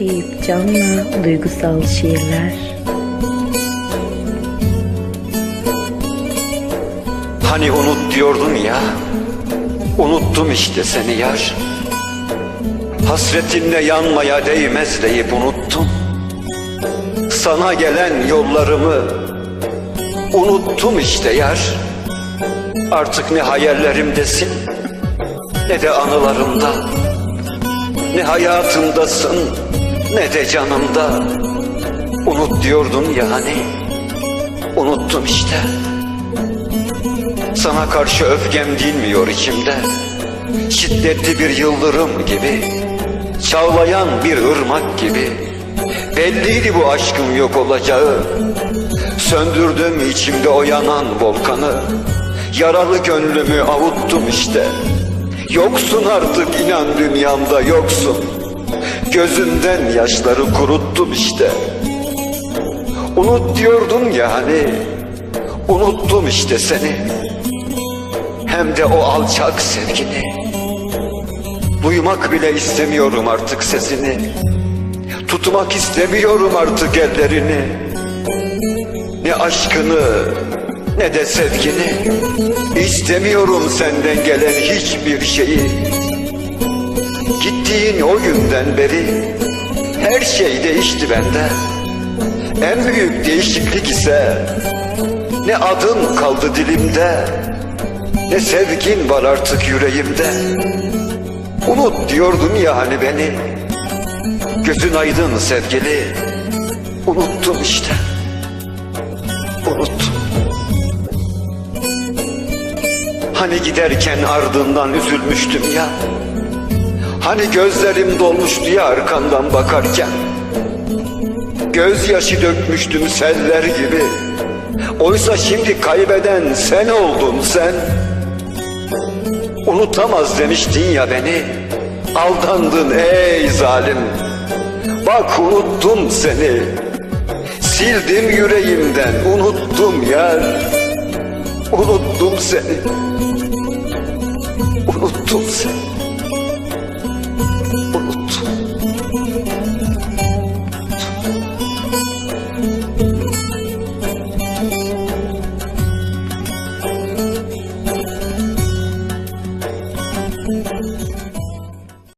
Eyüp Can'la duygusal şiirler. Hani unut diyordun ya Unuttum işte seni yar. Hasretinle yanmaya değmez deyip unuttum Sana gelen yollarımı Unuttum işte yar. Artık ne hayallerimdesin Ne de anılarımda Ne hayatımdasın Ne de canımda. Unut diyordun ya hani Unuttum işte. Sana karşı öfkem dinmiyor içimde. Şiddetli bir yıldırım gibi Çağlayan bir ırmak gibi. Belliydi bu aşkın yok olacağı. Söndürdüm içimde o yanan volkanı. Yaralı gönlümü avuttum işte Yoksun artık inan dünyamda yoksun. Gözümden yaşları kuruttum işte. Unut diyordun ya hani Unuttum işte seni. Hem de o alçak sevgini. Duymak bile istemiyorum artık sesini. Tutmak istemiyorum artık ellerini. Ne aşkını ne de sevgini İstemiyorum senden gelen hiçbir şeyi. Gittiğin o günden beri Her şey değişti bende En büyük değişiklik ise ne adın kaldı dilimde Ne sevgin var artık yüreğimde. Unut diyordun ya hani beni Gözün aydın sevgili. Unuttum işte. Unuttum Hani giderken ardından üzülmüştüm ya. Hani gözlerim dolmuştu ya arkandan bakarken. Gözyaşı dökmüştüm seller gibi. Oysa şimdi kaybeden sen oldun sen. Unutamaz demiştin ya beni. Aldandın ey zalim. Bak unuttum seni. Sildim yüreğimden unuttum yar Unuttum seni. Unuttum seni